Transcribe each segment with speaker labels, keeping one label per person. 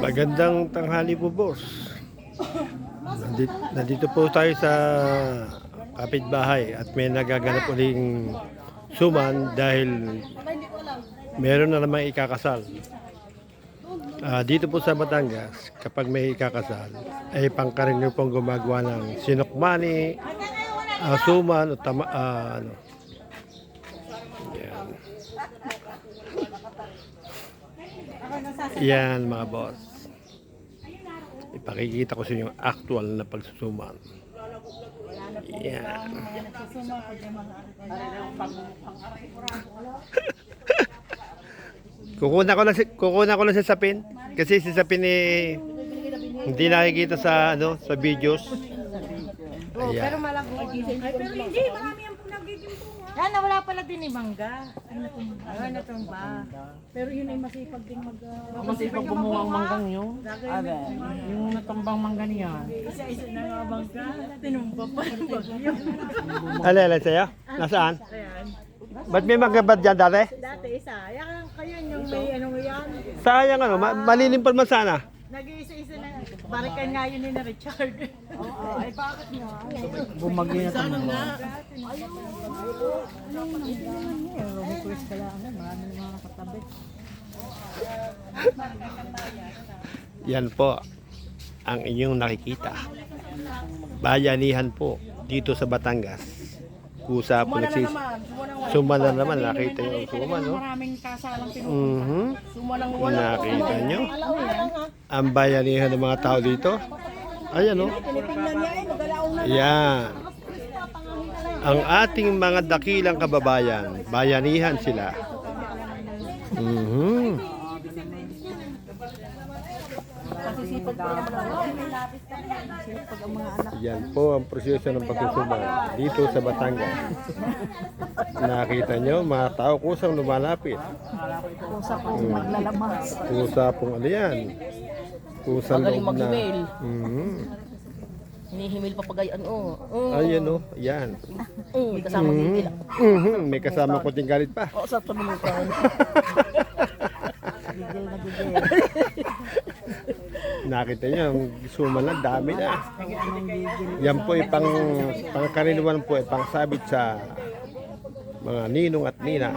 Speaker 1: Magandang tanghali po, boss. Nandito, nandito po tayo sa kapitbahay at may nagaganap uling suman dahil meron na naman ikakasal. Ah, dito po sa Batangas, kapag may ikakasal, ay pangkaraniw pong gumagawa ng sinukmani, ah, suman, o tama, ah, ano. Yan. Yan mga boss. Ipakikita ko sa inyo yung actual na pagsusuman. Yan. Kukuna ko lang si kukuna ko lang si Sapin kasi si Sapin eh hindi nakikita sa ano sa videos. Ayan.
Speaker 2: Ay, pero hindi, marami ang nagiging. Yan, nawala pala din ni Mangga. Ay, natumba. Ay, natumba. Pero yun ay masipag din mag... Uh,
Speaker 3: Masipag gumawa ang manggang yun. Abe, yung natumbang mangga niya.
Speaker 2: Isa-isa na nga Mangga. Tinumba pa yung bagyo.
Speaker 1: Alay, alay sa'yo? Nasaan?
Speaker 2: Ayan.
Speaker 1: Ba't may magabad dyan dati?
Speaker 2: Dati isa. Yan, kayo yung may ano yan.
Speaker 1: Sayang ano, ma- malilim pa naman sana.
Speaker 2: Nag-iisa-isa na. Barikan nga yun ni na Richard. Oo, ay bakit nga?
Speaker 3: Bumagyo na tumbang.
Speaker 2: nga.
Speaker 3: Request ka lang, marami na mga nakatabi.
Speaker 1: Yan po ang inyong nakikita. Bayanihan po dito sa Batangas. Kusa po nagsis... Suma na naman, nakita nyo ang suma, no?
Speaker 3: Maraming kasalang pinupunta.
Speaker 1: Mhm.
Speaker 3: Suma lang wala.
Speaker 1: Nakita nyo? Ang bayanihan ng mga tao dito. Ayan, no? Yan. Ang ating mga dakilang kababayan, bayanihan sila. Mhm.
Speaker 3: Sisipag pa naman ang Sipag ang mga anak.
Speaker 1: Yan po ang proseso ng pagsusuman dito sa Batangas. Nakita nyo, mga tao kusang lumalapit.
Speaker 3: Kusa ko maglalamas.
Speaker 1: Kusa pong ano yan. Kusang
Speaker 4: Magaling
Speaker 1: loob na.
Speaker 4: mag-email.
Speaker 1: Mhm.
Speaker 4: Hinihimil pa pagayan, oh. Oh,
Speaker 1: Ayan o, yan.
Speaker 4: oh, may kasama mm
Speaker 1: Mhm. May kasama ko galit pa.
Speaker 4: Oh, sa tumunukan.
Speaker 3: Gigil na gigil.
Speaker 1: Nakita nyo, ang suman lang, dami na. Yan po ay pang, pangkaraniwan po ay pangsabit sa mga ninong at nina.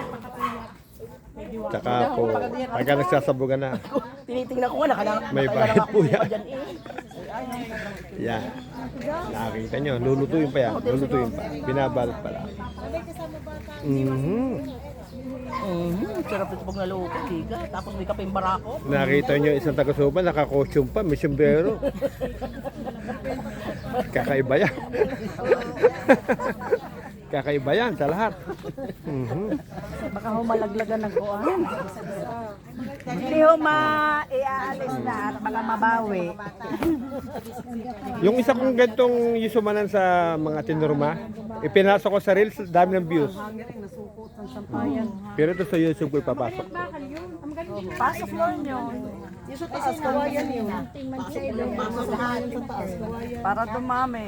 Speaker 1: Tsaka po, pagka nagsasabugan na,
Speaker 4: Tinitingnan ko nga, nakala,
Speaker 1: May bayad po yan.
Speaker 4: eh.
Speaker 1: yan. Nakita nyo, lulutuin pa yan, lulutuin pa. Binabalot pa lang. Mhm,
Speaker 4: sarap ito pag naloko, tiga. Tapos may kapeng barako.
Speaker 1: Nakita nyo isang taga-suban, naka-costume pa, may sombrero. Kakaiba yan. Kakaiba yan sa lahat. Mhm.
Speaker 3: Baka humalaglagan ng kuwan. Hindi ho ma-iaalis na at baka mabawi.
Speaker 1: Yung isa kong gantong yusumanan sa mga tinorma, ipinasok ko sa reels, dami ng views. Pero ito sa YouTube ko ipapasok.
Speaker 3: Pasok mo yun.
Speaker 2: Yung sa taas, kawayan yun.
Speaker 3: Para dumami.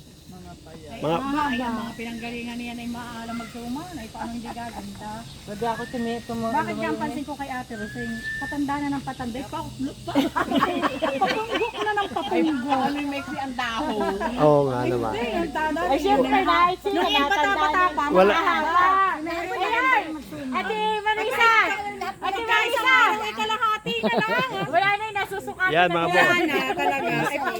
Speaker 4: Mga,
Speaker 2: Ay, ang mga pinanggalingan niya na yung maalam magsuma. Ay, paano hindi gaganda?
Speaker 3: Pwede ako tumito mo.
Speaker 2: Bakit yan pansin ko kay Ate Roseng? Patanda na ng patanda. Pa, pa, papunggok na ng papunggok. Ano yung maiksi ang daho?
Speaker 1: oo nga naman.
Speaker 2: Ay, siyempre na. Nung ipata-pata pa,
Speaker 1: Wala.
Speaker 2: mahaba. Ayan! Ate Marisa! Ate Marisa! Kalahati na lang. Wala na yung nasusukat
Speaker 1: Yan mga boss.
Speaker 2: talaga. Ay,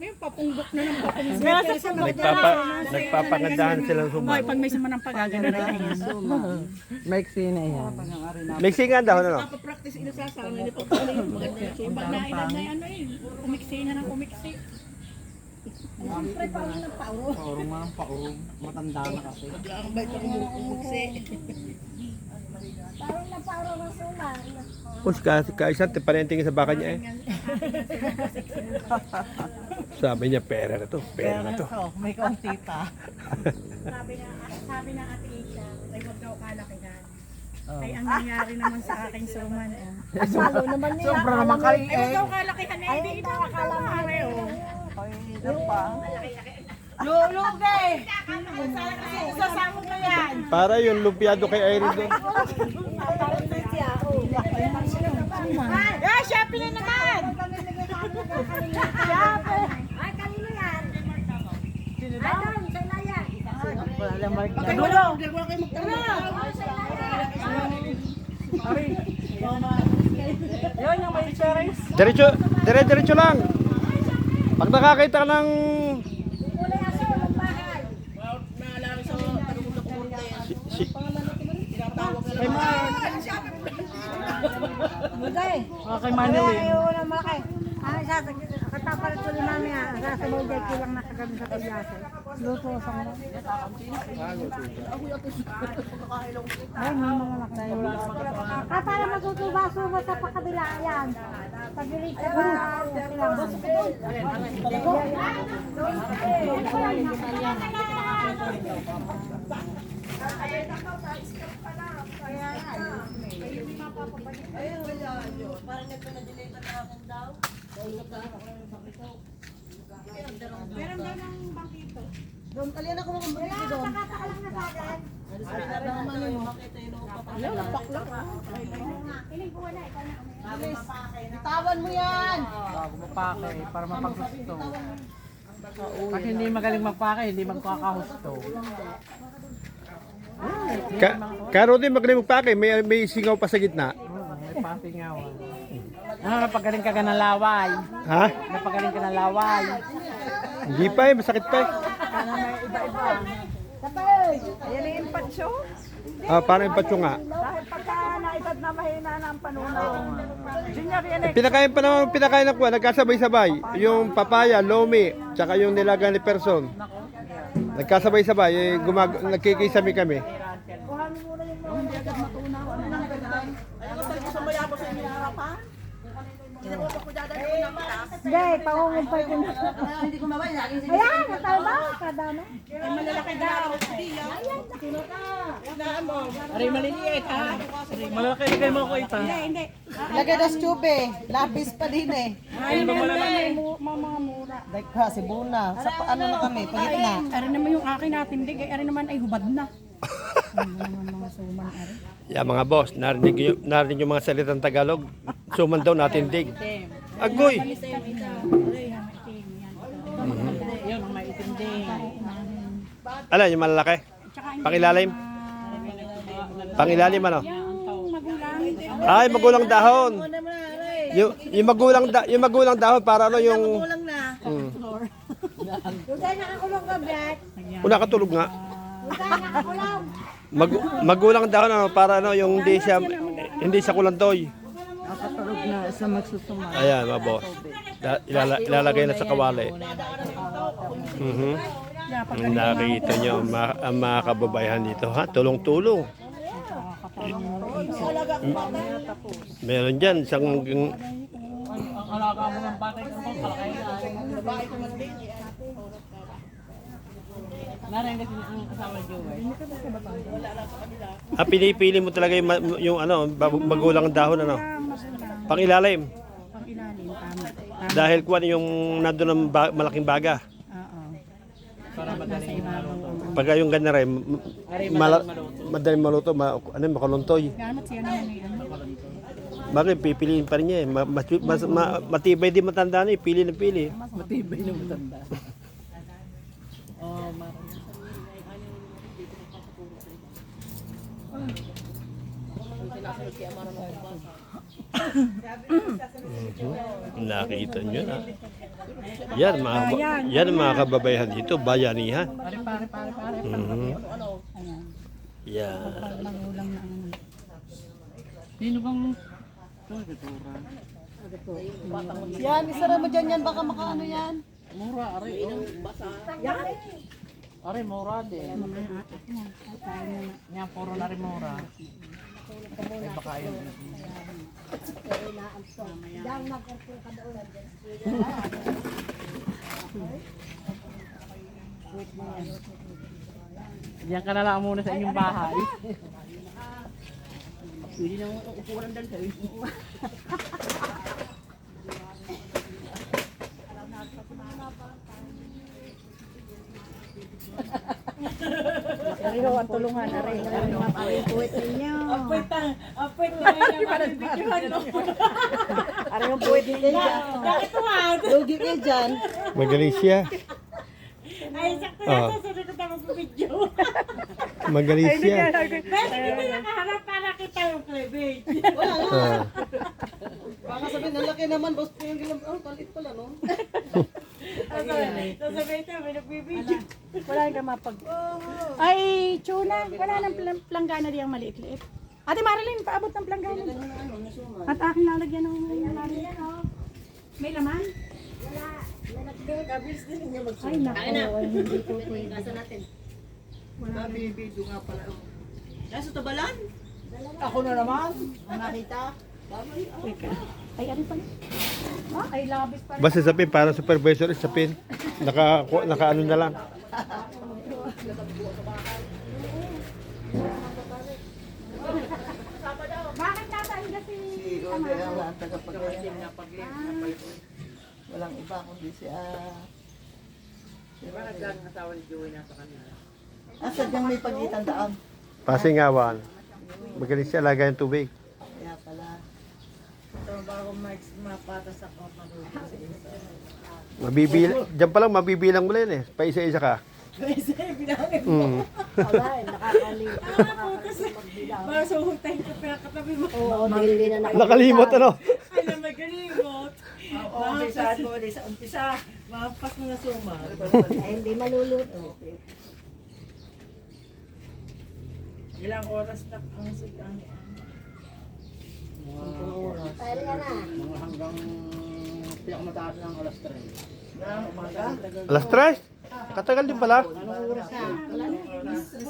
Speaker 2: yung papunggok na ng papunggok.
Speaker 1: Nagpapa, nagpapangandahan silang
Speaker 2: Ay,
Speaker 1: suman.
Speaker 2: pag may sama ng pagaganda rin.
Speaker 3: Maiksi na yan.
Speaker 1: Mixingan daw, ano?
Speaker 2: Practice ina sa sa amin ito. Pag na ilan na ano eh, umiksi na ng umiksi. Siyempre pa rin ng pao.
Speaker 3: Paurong nga ng paurong. Matanda na kasi.
Speaker 2: Ang bait ako mo umiksi.
Speaker 1: Pus, kasi kaisa, parentingin sa baka niya eh. Sabi niya, pera na to, pera na to.
Speaker 3: may konti pa.
Speaker 2: Sabi na sabi ng ate Isha, ay wag daw kalakihan. Ay, ang nangyari naman sa aking suman. Oh.
Speaker 3: Lalo naman nila.
Speaker 4: Sobra naman kayo
Speaker 2: Ay,
Speaker 4: eh.
Speaker 2: ikaw kalakihan na hindi ito nakakala oh.
Speaker 3: Ay, ito pa.
Speaker 2: Lulugay! Isasama mo yan!
Speaker 1: Para yung lumpiado kay Irene doon.
Speaker 2: Ah, Shopee na naman!
Speaker 3: Ay, kanino yan? Ay, doon, sa Ilaya.
Speaker 4: Wala lang mark na.
Speaker 2: Tulong!
Speaker 4: Yun yung may cherries.
Speaker 1: Diretso, dire diretso lang. Pag nakakita ka ng
Speaker 3: Kulay aso, ng bahay.
Speaker 1: si,
Speaker 3: Bugay.
Speaker 4: Okay, Manilin.
Speaker 3: Ayaw na malaki. Ah, isa, katapal ko ni mami ah. Sa bugay ko lang nakagabi sa kalyasa. Luto sa mga. Ay, may mga laki. Ah, para matutuba-suba sa pakabila yan. Pagbilig sa mga Doon, kalian ako mga bumili doon. Nakakalang na sa akin. Bitawan mo yan!
Speaker 4: Bago mapake para mapaghusto. Kasi hindi magaling magpake, hindi magkakahusto.
Speaker 1: Ka, karo din magaling magpake, may, may singaw pa sa gitna.
Speaker 4: May pasingawan. Ano, napagaling ka ng laway.
Speaker 1: Ha?
Speaker 4: Napagaling ka ng laway.
Speaker 1: Hindi pa eh, masakit pa eh.
Speaker 3: Tapos, ayan ang impatsyo.
Speaker 1: Ah, parang yung patyo nga.
Speaker 3: Dahil pagka naedad na mahina na ang panunaw. Junior yan eh.
Speaker 1: Pinakain pa naman, pinakain na nagkasabay-sabay. Yung papaya, lomi, tsaka yung nilaga ni person. Nagkasabay-sabay, eh, gumag nagkikisami kami.
Speaker 3: Hindi, pangungumpay ko na. Hindi ko mabaya. Ayan, natalba. Kadama.
Speaker 2: Malalaki daw.
Speaker 4: Aray, maliliit ha. Aray, malaki kayo mo ko ita.
Speaker 2: Hindi.
Speaker 3: Lagay na stube. Lapis pa din eh.
Speaker 2: Ay, ba malalaki? Mga mura.
Speaker 3: Dahil kasi buna. Sa ano na kami, pagit na.
Speaker 2: Ari naman yung akin natin, dig. Ari naman ay hubad na. Ano naman mga suman, ari.
Speaker 1: Yeah, mga boss, narinig yung, narinig yung mga salitang Tagalog. Suman daw natin dig. Agoy!
Speaker 4: Yun, may itim din.
Speaker 1: Ala, yung malalaki. Pangilalim. Pangilalim ano? Ay, magulang dahon. Yung, yung magulang da, yung magulang dahon para ano yung
Speaker 3: Kulang na.
Speaker 1: mm.
Speaker 3: Huwag nakakulong ka, Brad.
Speaker 1: Una katulog nga.
Speaker 3: Huwag nakakulong.
Speaker 1: Mag, magulang dahon ano para ano yung hindi siya hindi siya kulantoy.
Speaker 3: Nakatulog na sa magsusuma.
Speaker 1: Ayan, mga boss. Da, ilala, ilalagay na sa kawali. Mhm. Nakita nyo ma- ang mga kababayan dito ha, tulong-tulong. Meron dyan, isang
Speaker 4: Ang alaga mo ng bakit ko, kalakay na. Narinig ang asawa ni Joey.
Speaker 1: ah, pinipili mo talaga yung, ma- yung ano, bab- magulang dahon ano. Pangilalim.
Speaker 2: Pang ilalim, tama.
Speaker 1: Dahil kuwan yung nandun ng ba- malaking baga.
Speaker 2: Oo.
Speaker 4: Para magaling maluto.
Speaker 1: Pagka yung ganyan rin, m- mala- madaling maluto, ma- ano, makuluntoy.
Speaker 2: Gamit siya naman ay ano.
Speaker 1: Bakit pipiliin pa rin niya eh. Ma- mas, mas, ma- matibay din matanda na eh. Pili na pili.
Speaker 4: Matibay na matanda. Oh, marami.
Speaker 1: Nakita nyo na. Yan mga, yan mga kababayan dito, bayanihan.
Speaker 4: Pare, pare, pare, pare.
Speaker 1: Mhm.
Speaker 2: Ayan.
Speaker 1: Yan.
Speaker 4: Sino bang...
Speaker 3: Yan, isara mo dyan yan. Baka makaano yan.
Speaker 4: Mura, are. Oh. Are, mura din. Yan, puro na rin mura. Ay, baka yun. Diyan ka na lang muna sa inyong bahay.
Speaker 5: Pwede na upo ng dalhin.
Speaker 2: Ang tulungan, ariho ang mga puwit ninyo.
Speaker 6: Apoy ta, apoy ta ngayon ang bibigyan no.
Speaker 2: Ariho ang puwit ninyo.
Speaker 6: Bakit tumawag?
Speaker 2: Lugi kayo dyan.
Speaker 1: Magaling siya.
Speaker 6: Ay, sakto
Speaker 1: Ah.
Speaker 6: na susunod na sa video.
Speaker 1: Magaling siya.
Speaker 6: Pwede dito nakaharap para kita yung cleavage.
Speaker 1: Ah.
Speaker 5: Baka sabihin, ang laki naman, boss. Yung gilam, oh, kalit pala, no?
Speaker 6: Sasabihin ka, may nagbibideo.
Speaker 2: Wala ka mapag... Ay, Chuna, wala nang plang- planggana diyang maliit-liit. Ate Marilyn, paabot ng planggana. At aking lalagyan ng Marilyn, oh. May laman?
Speaker 6: Kabilis din niya mag
Speaker 2: Ay, naku. Ay, hindi ko pwede.
Speaker 5: Nabibidyo nga pala. Nasa tabalan? Ako na naman. Ang nakita.
Speaker 2: Teka. Ay, ano pala? Ah, ay, labis pa rin.
Speaker 1: Basta sa pin, parang supervisor sa pin. Naka, naka ano na lang.
Speaker 2: Bakit nasaan kasi?
Speaker 7: Si Ode ang ang. Walang iba kundi si ah.
Speaker 5: Diba naglang asawa ni Joey nasa kanila?
Speaker 7: Ah, sadyang may pagitan daan.
Speaker 1: Pasingawan. Magaling siya lagay ng tubig.
Speaker 7: Kaya pala.
Speaker 6: Ito bago ma- mapatas ako pag-uwi sa isa.
Speaker 1: Mabibilang, diyan pa lang mabibilang mo lang eh. Pa isa-isa ka.
Speaker 6: Kasi bilangin
Speaker 1: Mm.
Speaker 2: Wala, eh, nakakaliw.
Speaker 6: Para sa hutay ko pinakatabi mo.
Speaker 2: Oo, na
Speaker 1: Nakalimot ano?
Speaker 6: Ay, na magalimot.
Speaker 7: Oo, umpisa ko ulit sa umpisa.
Speaker 6: Mapas mo na suma.
Speaker 2: Ay, hindi maluluto.
Speaker 6: Ilang oras na ang sigang.
Speaker 2: Pwede ka na.
Speaker 5: Hanggang pinakamataas ng alas 3.
Speaker 7: Na umaga.
Speaker 1: Alas tres? Katagal din pala.
Speaker 5: Anong oras na?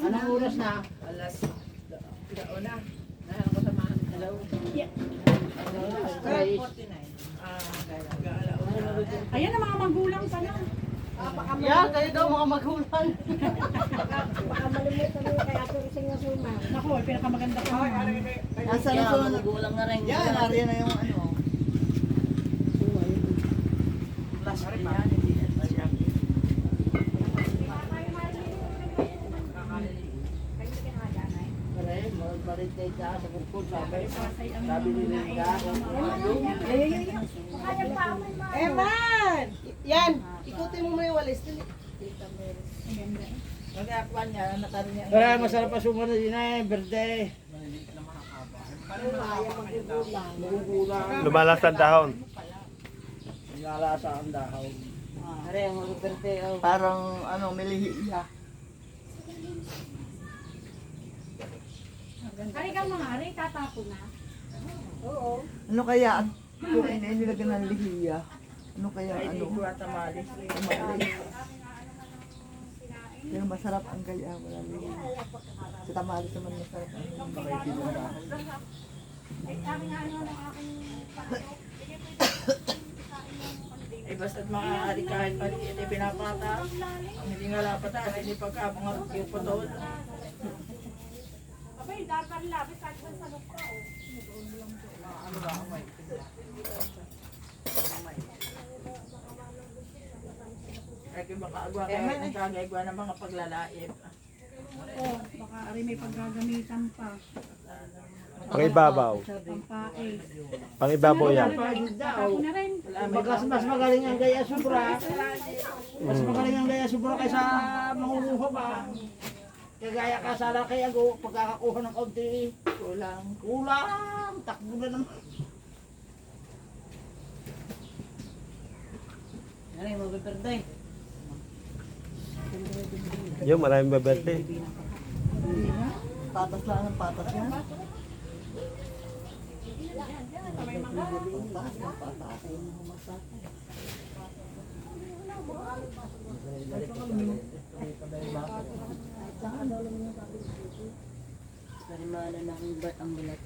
Speaker 5: Anong oras na?
Speaker 6: Alas dauna.
Speaker 5: Nahanap ko sa mga hello.
Speaker 6: Alas 49. Ah, gala.
Speaker 2: Ayan ang mga magulang pa na.
Speaker 7: Yan, kayo daw mga magulang.
Speaker 2: Baka malimutan mo kaya ito isang nasuma.
Speaker 6: Naku, pinakamaganda ko.
Speaker 7: Nasa na magulang na rin. Yan, nariyan na yung ano.
Speaker 6: Last rin yan, hindi yan siya.
Speaker 7: Pare, magbalik kayo sa sa bukod. Sabi, sabi ni Linda.
Speaker 6: Eman!
Speaker 7: Yan, ikutin mo mo yung walis. Dali. Mag-aakwan niya, nakarin niya.
Speaker 5: Kaya masarap pa sumunod din eh, birthday.
Speaker 1: Lumalas ang dahon.
Speaker 5: Nalasa ang dahaw.
Speaker 7: Pare, mag-birthday. Parang ano, milihiya.
Speaker 2: Ari kang mga ari, tatapo na.
Speaker 7: Ano kaya? Kung ini nilagyan ng lihiya. Ano kaya
Speaker 6: Ay, di
Speaker 7: ano?
Speaker 6: ko at tamali.
Speaker 7: Tamales. Pero masarap ang gaya, wala lihiya. Sa tamales naman masarap ang bakit ng dahon.
Speaker 6: Ay, basta't maaari kahit pa rin hindi pinapata. Hindi nga lapata, hindi pagkapangat yung putol.
Speaker 2: Abay, dapat labis at sa lukra.
Speaker 6: Ay, kung baka agwa kayo ng kagayagwa ng mga paglalaip.
Speaker 2: Oh, baka ari may paggagamitan pa.
Speaker 1: Pangibabaw. Pangibabaw yan.
Speaker 5: Mas, mas magaling ang gaya sobra. Mas magaling ang gaya sobra kaysa mangunguha pa. Kagaya ka sa laki ako, pagkakakuha ng kaunti, kulang. Kulang! Takbo na naman. Yan ay mag-birthday.
Speaker 1: Yung maraming baberte.
Speaker 7: Patas lang ang patas yan.
Speaker 6: Parimala na ang bat ang bulat.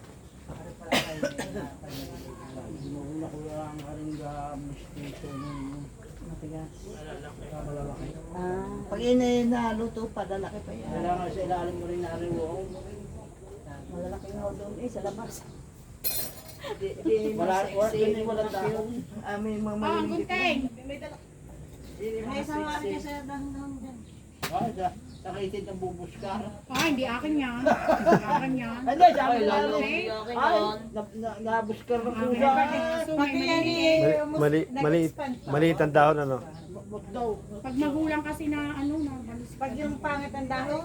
Speaker 5: Mauna ko lang karingga, mistiso ng
Speaker 6: Matigas. Ah,
Speaker 7: Pag ini naluto pa, lalaki pa yan.
Speaker 5: Kailangan sa ilalim mo rin na ariwong.
Speaker 3: Malalaki nga doon eh, sa labas.
Speaker 5: Wala, wala, hindi wala tayo.
Speaker 3: Ah, may mga
Speaker 2: Oh,
Speaker 3: maliliit.
Speaker 2: gunteng.
Speaker 8: May isang wala kasi dahon dyan.
Speaker 5: Ah, sa, nakaitin ng bubuskar.
Speaker 2: Ah, hindi akin yan. Hindi akin yan.
Speaker 5: Hindi, sa akin.
Speaker 2: Okay.
Speaker 5: Ay, na- na- nabuskar ng
Speaker 2: Akin
Speaker 5: kusa.
Speaker 2: yan. So, may
Speaker 8: Pati yan
Speaker 2: mali.
Speaker 8: eh.
Speaker 1: Mali, mali, maliit ang dahon ano.
Speaker 5: Daw.
Speaker 2: Pag magulang kasi na ano na,
Speaker 8: Pag yung pangit ang dahon,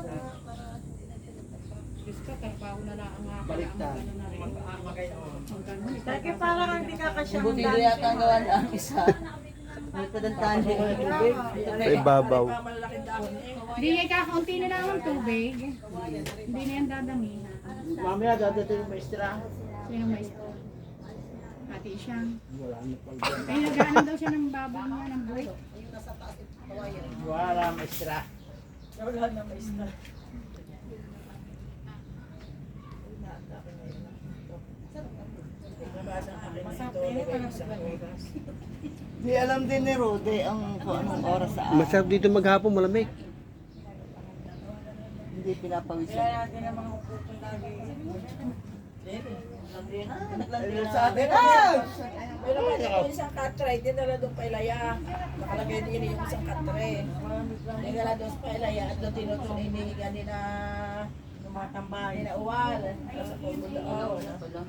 Speaker 2: Diyos ko, trabaho na lang ang mga
Speaker 5: Baliktad.
Speaker 2: ano na rin. Ang ganun.
Speaker 8: Dahil parang hindi kakasyang
Speaker 3: Buti doon yata ang gawa na ang isa. Tubig.
Speaker 1: Sa ibabaw.
Speaker 2: Hindi yan kakaunti na lang ang tubig. Hindi na yan dadami.
Speaker 5: Mamaya dadating yung maestra.
Speaker 2: Sino may ito? Pati siyang.
Speaker 5: Wala na.
Speaker 2: Ay, nagaanan daw siya ng babaw niya, ng buhok.
Speaker 5: Wala maestra.
Speaker 3: Di alam din ni Rode ang kung anong oras sa araw.
Speaker 1: Masarap dito maghapon, malamig.
Speaker 3: Hindi pinapawisan. Ayun sa atin. Ah!
Speaker 6: Pero pwede ko isang katre, dinala doon pa ilaya. Nakalagay din yung isang katre. Dinala doon pa ilaya at doon inihiga ni na tumatambay na uwal. Sa pulo doon.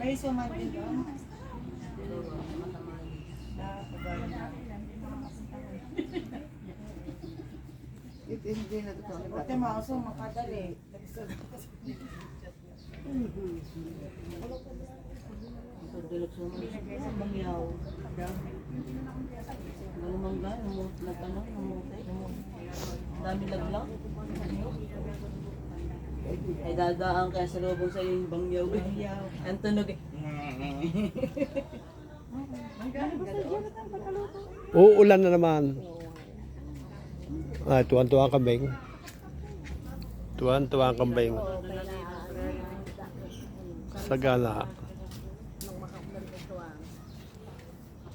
Speaker 8: May suman din doon.
Speaker 3: Hindi hindi na totoo.
Speaker 8: Buti mauso, makadali.
Speaker 3: Tulog sa mga sa bangyaw. Malumangga, namut, nagtanong, namutay. Dami laglang. Ay dadaan kaya sa lubong sa yung bangyaw. Ang tunog eh.
Speaker 1: Uulan na naman. Ah, tuwan-tuwa ang kambing. Tuwan-tuwa ang kambing. Sagana.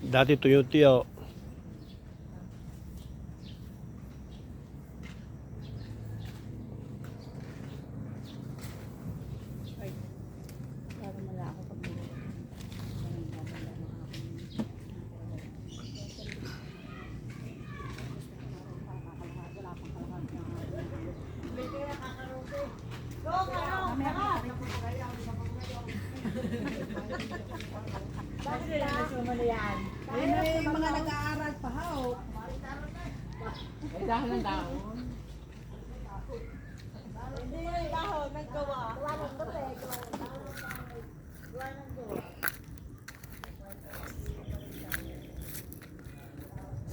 Speaker 1: Dati tuyo-tuyo.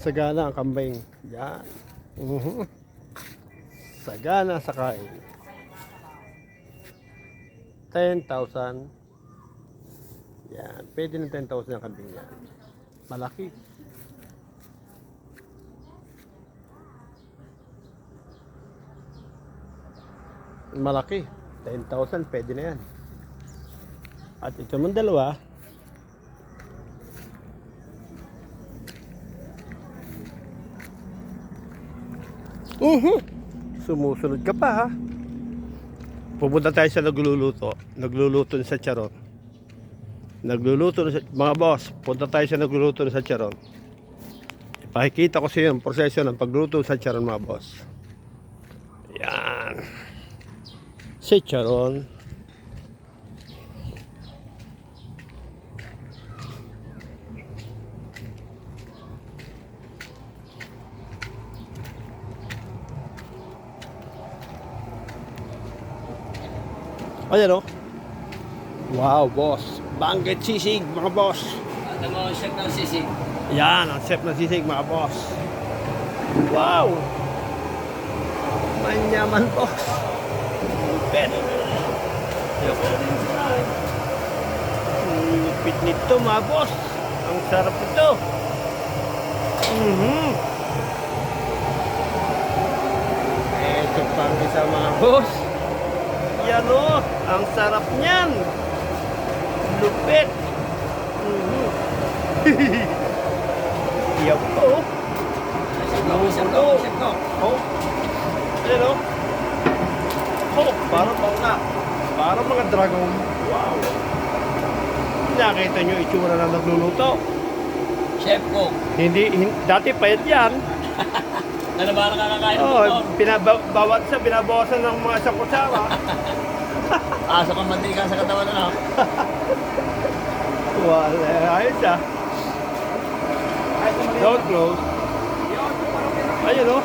Speaker 1: Sagana ang kambing. Yan. Mhm. Sagana sa kain. 10,000. Yan. Pwede ng 10,000 ang kambing yan. Malaki. Malaki. 10,000 pwede na yan. At ito mong dalawa, Mhm. Sumusunod ka pa ha. Pupunta tayo sa nagluluto. Nagluluto sa Charon. Nagluluto na sa mga boss. Punta tayo sa nagluluto sa Charon. Ipakikita ko sa iyo ang proseso ng pagluto sa Charon mga boss. Yan. Si Charon. Ayan o. Wow, boss. Banggit sisig, mga boss.
Speaker 3: Ano mo, check ng sisig.
Speaker 1: Yan, ang chef ng sisig, mga boss. Wow! Manyaman, boss. Bet. Lupit nito, mga boss. Ang sarap ito. Mhm. Ito pang isa, mga boss. Yan o, ang sarap niyan. Lupit. Mhm. Yan po. Oh. Ayan o. Oh, parang pauna. Parang mga dragon. Wow. Nakita nyo itsura na nagluluto.
Speaker 4: Chef ko.
Speaker 1: Hindi, hin- dati payat yan.
Speaker 4: Ano ba nakakakain ng
Speaker 1: Oh, pinabawat siya, binabawasan ng mga isang kutsara.
Speaker 4: Asa kang mantika sa katawan na.
Speaker 1: Wala, ayos ah. Don't close. Ayun o.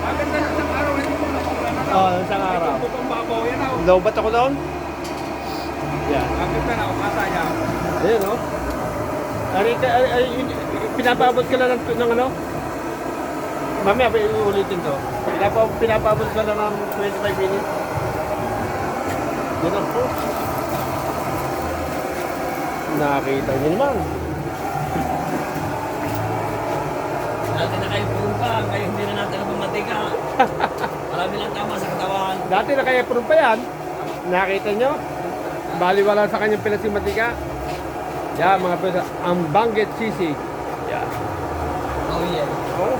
Speaker 9: Maganda na sa araw, hindi mo na
Speaker 1: Oh, isang araw.
Speaker 9: Bukang babaw, yan ako.
Speaker 1: Lobat ako doon. Yan.
Speaker 9: Maganda na, kasaya.
Speaker 1: Ayun o. Ari, ay, ay, pinapabot ka lang ng, ng ano? Mamaya, ulitin to. Pinapa, pinapabot ka lang ng 25 minutes. Yan ako. Nakita niyo naman.
Speaker 4: Dati na kayo pumpa, kayo hindi na natin ang mantika. Marami lang tama sa katawan.
Speaker 1: Dati na kaya proof pa yan. Nakita nyo? Baliwala sa kanyang pinasimatika. Yan mga pwede. Ang banggit sisig. Yan.
Speaker 4: Oh yeah.
Speaker 1: Oh.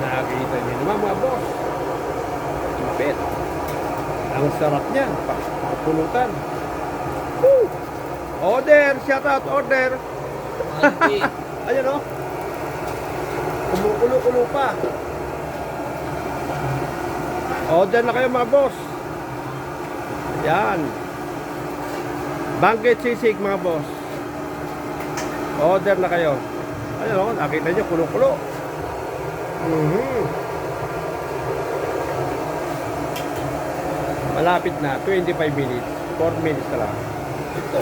Speaker 1: Nakita nyo naman mga boss. Lupit. Ang sarap niyan. Pakapulutan. Woo! Order! Shout out! Order! Ayan o. Kumukulo-kulo pa. Order na kayo mga boss. Yan. Banggit sisig mga boss. Order na kayo. Ayan o, nakita nyo, kulo-kulo. Mhm. Malapit na, 25 minutes. 4 minutes na lang. Ito.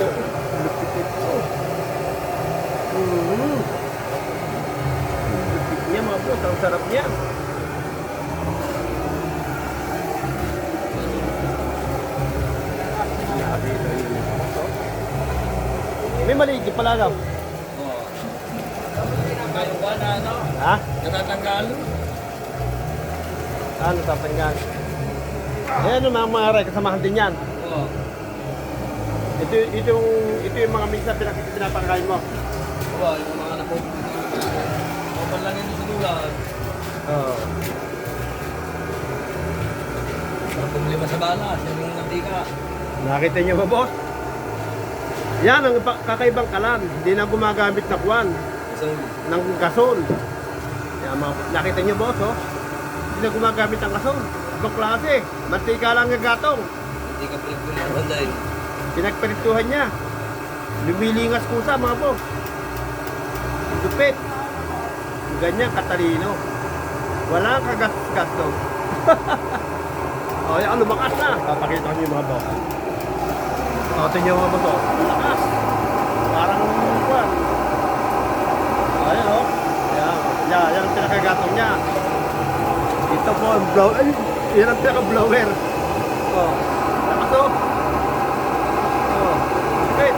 Speaker 1: Mhm. Lupit niya mga boss, ang sarap niya. Nakakita yun yung boss, oh. May maliit yung pala daw.
Speaker 4: Oh. Kayo ba na ano?
Speaker 1: Ha?
Speaker 4: Natatanggal?
Speaker 1: Ano tatanggal? Ayan yung mga mga ray, kasamahan din yan.
Speaker 4: Oo.
Speaker 1: Ito, ito, yung, ito yung mga minsan pinakita pinapakain mo.
Speaker 4: Diba, yung mga napupunta. Kapal lang yun sa dulan.
Speaker 1: Oo.
Speaker 4: Parang problema sa balas. Yan yung mantika.
Speaker 1: Nakita niyo ba, boss? Yan ang kakaibang kalan. Hindi na gumagamit na kwan
Speaker 4: So,
Speaker 1: ng gasol. Yan, nakita niyo, boss, oh? Hindi na gumagamit ng gasol. Ibang klase. Mantika lang ang gatong.
Speaker 4: hindi ka pilit-pilit ang dahil.
Speaker 1: Pinagperituhan niya. Lumilingas kusa, mga boss. Dupit. Ganyan katalino. Walang kagas-gas daw. o, yan, lumakas na. Papakita ko niyo yung mga boss. O, ito niyo mga boss. oh. Lumakas. Parang kwan. Ayan, o. Yan, yan, yan ang pinakagatong niya. Ito po ang blow. Ay, yan ang pinaka-blower. O, lakas o. Oh, okay.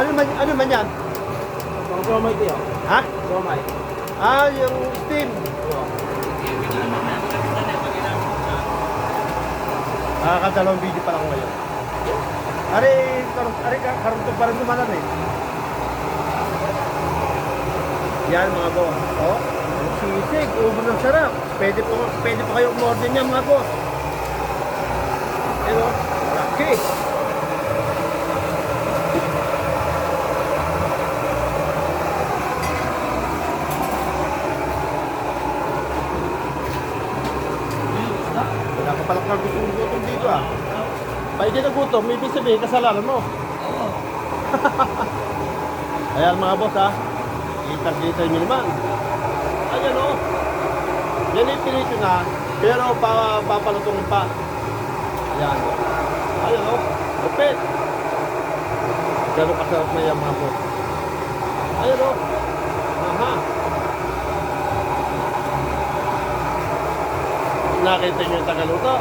Speaker 1: Ano man, ano man yan?
Speaker 9: Mga promay kayo.
Speaker 1: Ha?
Speaker 9: Promay.
Speaker 1: Ah, yung steam. Nakakadalawang video pa lang ngayon. Ari, karun, ari, karunto pa rin dumanan eh. Yan mga boss. Oh, ang sisig, ubo ng sarap. Pwede pa, kayo umorder niya mga boss. Ano? Laki. Wala ka palang kagutong gutom dito ah. Pag hindi na gutom, may ibig sabihin kasalanan mo.
Speaker 4: Oo.
Speaker 1: Ayan mga boss ha. Kita-kita nyo naman. Ayan o. Yan yung pinito na. Pero pa, papalutong pa. Ayan. Ayan o. Lupit. Ganun kasarap na yan mga boss. Ayan o. Aha. Nakita nyo yung tagaluto.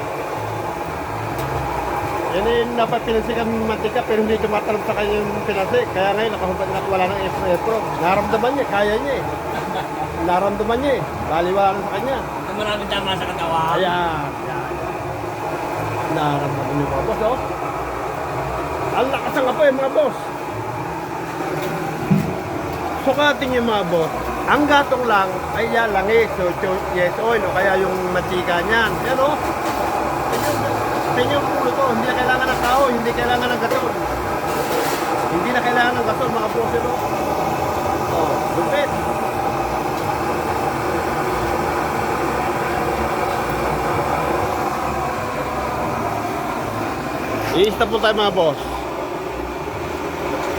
Speaker 1: Yan yung dapat pinansi kami mantika pero hindi tumatalab sa kanya yung pinansi. Kaya ngayon nakahubad na wala ng epro-epro. Naramdaman niya, kaya niya eh. Naramdaman niya eh. Baliwala sa kanya.
Speaker 9: Maraming tama sa katawan.
Speaker 1: Ayan. Ayan. Naramdaman niyo mga boss, oh. Ang lakas ng apoy, mga boss. Sukatin niyo mga boss. Ang gatong lang ay yan langis. So, cho- yes oil o kaya yung matika niyan. Yan. Yan yung ulo to. Hindi na kailangan ng tao. Hindi kailangan ng gasol. Hindi na kailangan ng gasol mga boss. Ito. Oh, lupit. I-stop po tayo mga boss.